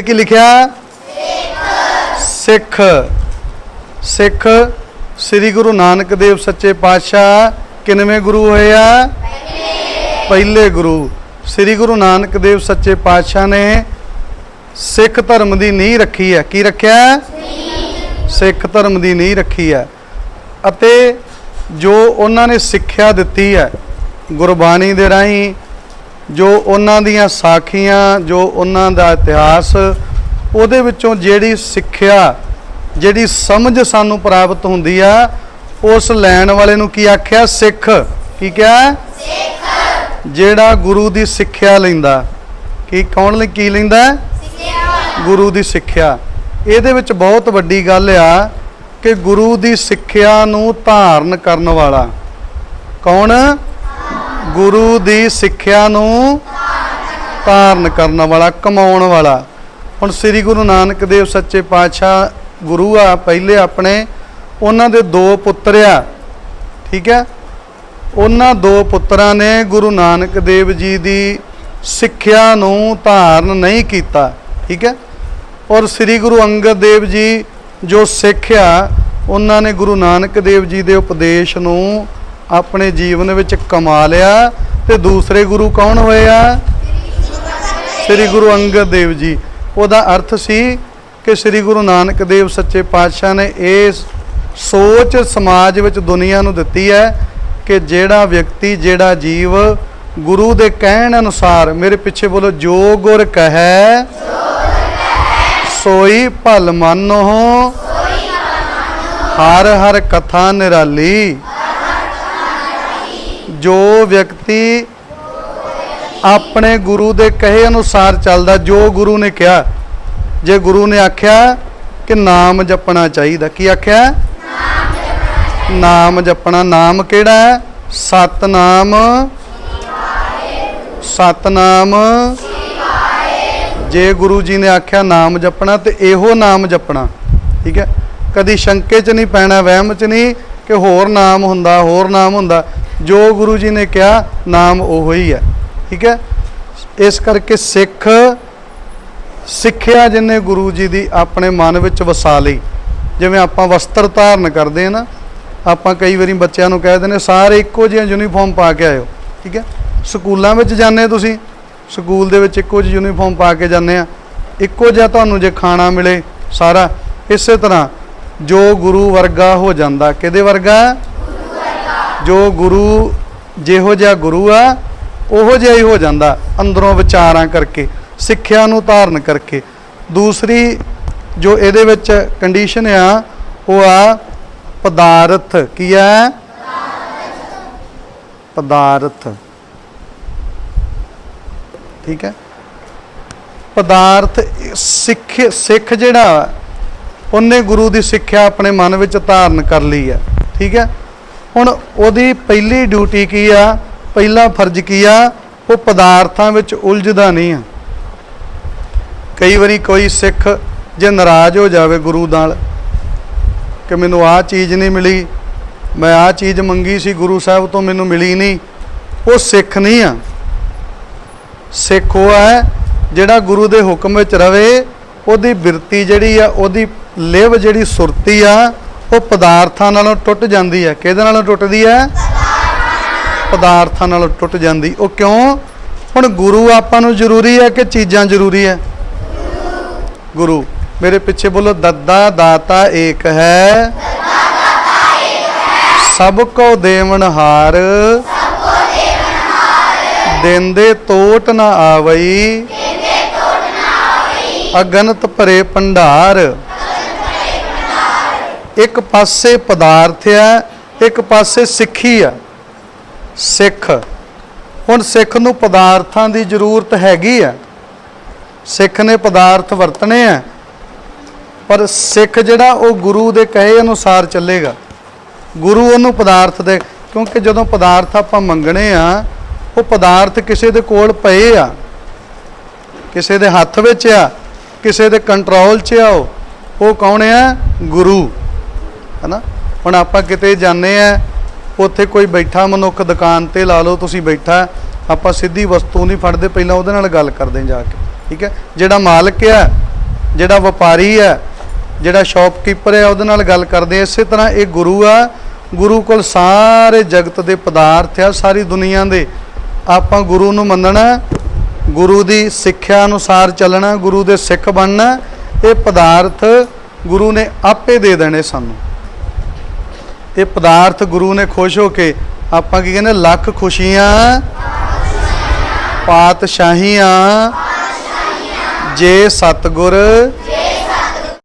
ਇਹ ਕੀ ਲਿਖਿਆ? ਸਿੱਖ। ਸਿੱਖ ਸ੍ਰੀ ਗੁਰੂ ਨਾਨਕ ਦੇਵ ਸੱਚੇ ਪਾਤਸ਼ਾਹ ਕਿੰਨਵੇਂ ਗੁਰੂ ਹੋਏ ਆ? ਪਹਿਲੇ ਗੁਰੂ। ਸ੍ਰੀ ਗੁਰੂ ਨਾਨਕ ਦੇਵ ਸੱਚੇ ਪਾਤਸ਼ਾਹ ਨੇ ਸਿੱਖ ਧਰਮ ਦੀ ਨੀਂਹ ਰੱਖੀ ਹੈ। ਕੀ ਰੱਖਿਆ? ਸਿੱਖ ਧਰਮ ਦੀ ਨੀਂਹ ਰੱਖੀ ਹੈ। ਅਤੇ ਜੋ ਉਹਨਾਂ ਨੇ ਸਿੱਖਿਆ ਦਿੱਤੀ ਹੈ ਗੁਰਬਾਣੀ ਦੇ ਰਾਹੀਂ ਜੋ ਉਹਨਾਂ ਦੀਆਂ ਸਾਖੀਆਂ, ਜੋ ਉਹਨਾਂ ਦਾ ਇਤਿਹਾਸ, ਉਹਦੇ ਵਿੱਚੋਂ ਜਿਹੜੀ ਸਿੱਖਿਆ, ਜਿਹੜੀ ਸਮਝ ਸਾਨੂੰ ਪ੍ਰਾਪਤ ਹੁੰਦੀ ਆ, ਉਸ ਲੈਣ ਵਾਲੇ ਨੂੰ ਕੀ ਆਖਿਆ? ਸਿੱਖ। ਕੀ ਕਿਹਾ? ਸਿੱਖ। ਜਿਹੜਾ ਗੁਰੂ ਦੀ ਸਿੱਖਿਆ ਲੈਂਦਾ। ਕੀ ਕੌਣ ਲਈ ਕੀ ਲੈਂਦਾ? ਗੁਰੂ ਦੀ ਸਿੱਖਿਆ। ਇਹਦੇ ਵਿੱਚ ਬਹੁਤ ਵੱਡੀ ਗੱਲ ਆ ਕਿ ਗੁਰੂ ਦੀ ਸਿੱਖਿਆ ਨੂੰ ਧਾਰਨ ਕਰਨ ਵਾਲਾ ਕੌਣ? ਗੁਰੂ ਦੀ ਸਿੱਖਿਆ ਨੂੰ ਧਾਰਨ ਕਰਨ ਵਾਲਾ, ਕਮਾਉਣ ਵਾਲਾ। ਹੁਣ ਸ੍ਰੀ ਗੁਰੂ ਨਾਨਕ ਦੇਵ ਸੱਚੇ ਪਾਤਸ਼ਾਹ ਗੁਰੂ ਆ, ਪਹਿਲੇ ਆਪਣੇ, ਉਹਨਾਂ ਦੇ ਦੋ ਪੁੱਤਰ ਆ। ਠੀਕ ਹੈ? ਉਹਨਾਂ ਦੋ ਪੁੱਤਰਾਂ ਨੇ ਗੁਰੂ ਨਾਨਕ ਦੇਵ ਜੀ ਦੀ ਸਿੱਖਿਆ ਨੂੰ ਧਾਰਨ ਨਹੀਂ ਕੀਤਾ। ਠੀਕ ਹੈ? ਔਰ ਸ੍ਰੀ ਗੁਰੂ ਅੰਗਦ ਦੇਵ ਜੀ ਜੋ ਸਿੱਖਿਆ ਉਹਨਾਂ ਨੇ ਗੁਰੂ ਨਾਨਕ ਦੇਵ ਜੀ ਦੇ ਉਪਦੇਸ਼ ਨੂੰ ਆਪਣੇ ਜੀਵਨ ਵਿੱਚ ਕਮਾ ਲਿਆ ਤੇ ਦੂਸਰੇ ਗੁਰੂ ਕੌਣ ਹੋਏ ਆ? ਸ੍ਰੀ ਗੁਰੂ ਅੰਗਦ ਦੇਵ ਜੀ। ਉਹਦਾ ਅਰਥ ਸੀ ਕਿ ਸ੍ਰੀ ਗੁਰੂ ਨਾਨਕ ਦੇਵ ਸੱਚੇ ਪਾਤਸ਼ਾਹ ਨੇ ਇਹ ਸੋਚ ਸਮਾਜ ਵਿੱਚ ਦੁਨੀਆ ਨੂੰ ਦਿੱਤੀ ਹੈ ਕਿ ਜਿਹੜਾ ਵਿਅਕਤੀ, ਜਿਹੜਾ ਜੀਵ ਗੁਰੂ ਦੇ ਕਹਿਣ ਅਨੁਸਾਰ ਮੇਰੇ ਪਿੱਛੇ ਬੋਲੋ, ਜੋ ਗੁਰ ਕਹੈ, ਸੋਈ ਭਲ ਮਾਨੋ ਹਰ ਹਰ ਕਥਾ ਨਿਰਾਲੀ। ਜੋ ਵਿਅਕਤੀ ਆਪਣੇ ਗੁਰੂ ਦੇ ਕਹੇ ਅਨੁਸਾਰ ਚੱਲਦਾ, ਜੋ ਗੁਰੂ ਨੇ ਕਿਹਾ, ਜੇ ਗੁਰੂ ਨੇ ਆਖਿਆ ਕਿ ਨਾਮ ਜਪਣਾ ਚਾਹੀਦਾ, ਕੀ ਆਖਿਆ? ਨਾਮ ਜਪਣਾ ਨਾਮ ਕਿਹੜਾ ਹੈ? ਸਤਨਾਮ। ਸਤਨਾਮ। ਜੇ ਗੁਰੂ ਜੀ ਨੇ ਆਖਿਆ ਨਾਮ ਜਪਣਾ, ਤੇ ਇਹੋ ਨਾਮ ਜਪਣਾ, ਠੀਕ ਹੈ? ਕਦੀ ਸ਼ੰਕੇ 'ਚ ਨਹੀਂ ਪੈਣਾ, ਵਹਿਮ 'ਚ ਨਹੀਂ ਕਿ ਹੋਰ ਨਾਮ ਹੁੰਦਾ, ਹੋਰ ਨਾਮ ਹੁੰਦਾ। ਜੋ ਗੁਰੂ ਜੀ ਨੇ ਕਿਹਾ, ਨਾਮ ਉਹੋ ਹੀ। ਹੈ ਠੀਕ ਹੈ? ਇਸ ਕਰਕੇ ਸਿੱਖ ਸਿੱਖਿਆ ਜਿਨੇ ਗੁਰੂ ਜੀ ਦੀ ਆਪਣੇ ਮਨ ਵਿੱਚ ਵਸਾ ਲਈ, ਜਿਵੇਂ ਆਪਾਂ ਵਸਤਰ ਧਾਰਨ ਕਰਦੇ ਹਾਂ ਨਾ, ਆਪਾਂ ਕਈ ਵਾਰੀ ਬੱਚਿਆਂ ਨੂੰ ਕਹਿ ਦਿੰਦੇ ਸਾਰੇ ਇੱਕੋ ਜਿਹਾ ਯੂਨੀਫਾਰਮ ਪਾ ਕੇ ਆਇਓ। ਠੀਕ ਹੈ? ਸਕੂਲਾਂ ਵਿੱਚ ਜਾਂਦੇ ਤੁਸੀਂ? ਸਕੂਲ ਦੇ ਵਿੱਚ ਇੱਕੋ ਜਿਹੀ ਯੂਨੀਫਾਰਮ ਪਾ ਕੇ ਜਾਂਦੇ ਆ ਇੱਕੋ ਜਿਹਾ ਤੁਹਾਨੂੰ ਜੇ ਖਾਣਾ ਮਿਲੇ ਸਾਰਾ, ਇਸੇ ਤਰ੍ਹਾਂ ਜੋ ਗੁਰੂ ਵਰਗਾ ਹੋ ਜਾਂਦਾ, ਕਿਹਦੇ ਵਰਗਾ? ਜੋ ਗੁਰੂ ਜਿਹੋ ਜਿਹਾ ਗੁਰੂ ਆ, ਉਹੋ ਜਿਹਾ ਹੀ ਹੋ ਜਾਂਦਾ ਅੰਦਰੋਂ ਵਿਚਾਰਾਂ ਕਰਕੇ, ਸਿੱਖਿਆ ਨੂੰ ਧਾਰਨ ਕਰਕੇ। ਦੂਸਰੀ ਜੋ ਇਹਦੇ ਵਿੱਚ ਕੰਡੀਸ਼ਨ ਆ, ਉਹ ਆ ਪਦਾਰਥ। ਕੀ ਹੈ ਪਦਾਰਥ। ਠੀਕ ਹੈ? ਪਦਾਰਥ, ਸਿੱਖ ਸਿੱਖ ਜਿਹੜਾ, ਉਹਨੇ ਗੁਰੂ ਦੀ ਸਿੱਖਿਆ ਆਪਣੇ ਮਨ ਵਿੱਚ ਧਾਰਨ ਕਰ ਲਈ ਹੈ। ਠੀਕ ਹੈ? ਹੁਣ ਉਹਦੀ ਪਹਿਲੀ ਡਿਊਟੀ ਕੀ ਆ? ਪਹਿਲਾ ਫਰਜ਼ ਕੀ ਆ? ਉਹ ਪਦਾਰਥਾਂ ਵਿੱਚ ਉਲਝਦਾ ਨਹੀਂ ਆ। ਕਈ ਵਾਰੀ ਕੋਈ ਸਿੱਖ ਜੇ ਨਾਰਾਜ਼ ਹੋ ਜਾਵੇ ਗੁਰੂ ਨਾਲ ਕਿ ਮੈਨੂੰ ਆਹ ਚੀਜ਼ ਨਹੀਂ ਮਿਲੀ, ਮੈਂ ਆਹ ਚੀਜ਼ ਮੰਗੀ ਸੀ ਗੁਰੂ ਸਾਹਿਬ ਤੋਂ, ਮੈਨੂੰ ਮਿਲੀ ਨਹੀਂ, ਉਹ ਸਿੱਖ ਨਹੀਂ ਆ। ਸਿੱਖ ਉਹ ਹੈ ਜਿਹੜਾ ਗੁਰੂ ਦੇ ਹੁਕਮ ਵਿੱਚ ਰਵੇ, ਉਹਦੀ ਬਿਰਤੀ ਜਿਹੜੀ ਆ, ਉਹਦੀ ਲਿਵ ਜਿਹੜੀ ਸੁਰਤੀ ਆ ਉਹ ਪਦਾਰਥਾਂ ਨਾਲੋਂ ਟੁੱਟ ਜਾਂਦੀ ਹੈ। ਕਿਹਦੇ ਨਾਲੋਂ ਟੁੱਟਦੀ ਹੈ? ਪਦਾਰਥਾਂ ਨਾਲੋਂ ਟੁੱਟ ਜਾਂਦੀ। ਉਹ ਕਿਉਂ? ਹੁਣ ਗੁਰੂ ਆਪਾਂ ਨੂੰ ਜ਼ਰੂਰੀ ਹੈ ਕਿ ਚੀਜ਼ਾਂ ਜ਼ਰੂਰੀ ਹੈ? ਗੁਰੂ, ਮੇਰੇ ਪਿੱਛੇ ਬੋਲੋ, ਦੱਦਾ ਦਾਤਾ ਏਕ ਹੈ। ਸਭ ਕੋ ਦੇਵਨ ਹਾਰ। ਦਿੰਦੇ ਤੋਟ ਨਾ ਆਵਈ। ਅਗਨਤ ਭਰੇ ਭੰਡਾਰ। ਇੱਕ ਪਾਸੇ ਪਦਾਰਥ ਆ, ਇੱਕ ਪਾਸੇ ਸਿੱਖੀ ਆ। ਸਿੱਖ। ਹੁਣ ਸਿੱਖ ਨੂੰ ਪਦਾਰਥਾਂ ਦੀ ਜ਼ਰੂਰਤ ਹੈਗੀ ਆ। ਸਿੱਖ ਨੇ ਪਦਾਰਥ ਵਰਤਣੇ ਆ। ਪਰ ਸਿੱਖ ਜਿਹੜਾ ਉਹ ਗੁਰੂ ਦੇ ਕਹੇ ਅਨੁਸਾਰ ਚੱਲੇਗਾ। ਗੁਰੂ ਉਹਨੂੰ ਪਦਾਰਥ ਦੇ, ਕਿਉਂਕਿ ਜਦੋਂ ਪਦਾਰਥ ਆਪਾਂ ਮੰਗਣੇ ਆ, ਉਹ ਪਦਾਰਥ ਕਿਸੇ ਦੇ ਕੋਲ ਪਏ ਆ। ਕਿਸੇ ਦੇ ਹੱਥ ਵਿੱਚ ਆ, ਕਿਸੇ ਦੇ ਕੰਟਰੋਲ 'ਚ ਆ ਉਹ। ਉਹ ਕੌਣ ਆ? ਗੁਰੂ। ਹਨਾ? ਹੁਣ ਆਪਾਂ ਕਿਤੇ ਜਾਂਦੇ ਆ, ਉੱਥੇ ਕੋਈ ਬੈਠਾ ਮਨੁੱਖ ਦੁਕਾਨ ਤੇ ਲਾ ਲਓ, ਤੁਸੀਂ ਬੈਠਾ, ਆਪਾਂ ਸਿੱਧੀ ਵਸਤੂ ਨਹੀਂ ਫੜਦੇ, ਪਹਿਲਾਂ ਉਹਦੇ ਨਾਲ ਗੱਲ ਕਰਦੇ ਜਾ ਕੇ, ਠੀਕ ਹੈ? ਜਿਹੜਾ ਮਾਲਕ ਆ, ਜਿਹੜਾ ਵਪਾਰੀ ਆ, ਜਿਹੜਾ ਸ਼ਾਪਕੀਪਰ ਆ, ਉਹਦੇ ਨਾਲ ਗੱਲ ਕਰਦੇ ਆ ਇਸੇ ਤਰ੍ਹਾਂ ਇਹ ਗੁਰੂ ਆ, ਗੁਰੂ ਕੋਲ ਸਾਰੇ ਜਗਤ ਦੇ ਪਦਾਰਥ ਆ, ਸਾਰੀ ਦੁਨੀਆ ਦੇ। ਆਪਾਂ ਗੁਰੂ ਨੂੰ ਮੰਨਣਾ, ਗੁਰੂ ਦੀ ਸਿੱਖਿਆ ਅਨੁਸਾਰ ਚੱਲਣਾ, ਗੁਰੂ ਦੇ ਸਿੱਖ ਬਣਨਾ, ਇਹ ਪਦਾਰਥ ਗੁਰੂ ਨੇ ਆਪੇ ਦੇ ਦੇਣੇ ਸਾਨੂੰ। ਇਹ ਪਦਾਰਥ ਗੁਰੂ ਨੇ ਖੁਸ਼ ਹੋ ਕੇ ਆਪਾਂ ਕੀ ਕਹਿੰਦੇ ਲੱਖ ਖੁਸ਼ੀਆਂ, ਪਾਤਸ਼ਾਹੀਆਂ, ਜੇ ਸਤਗੁਰ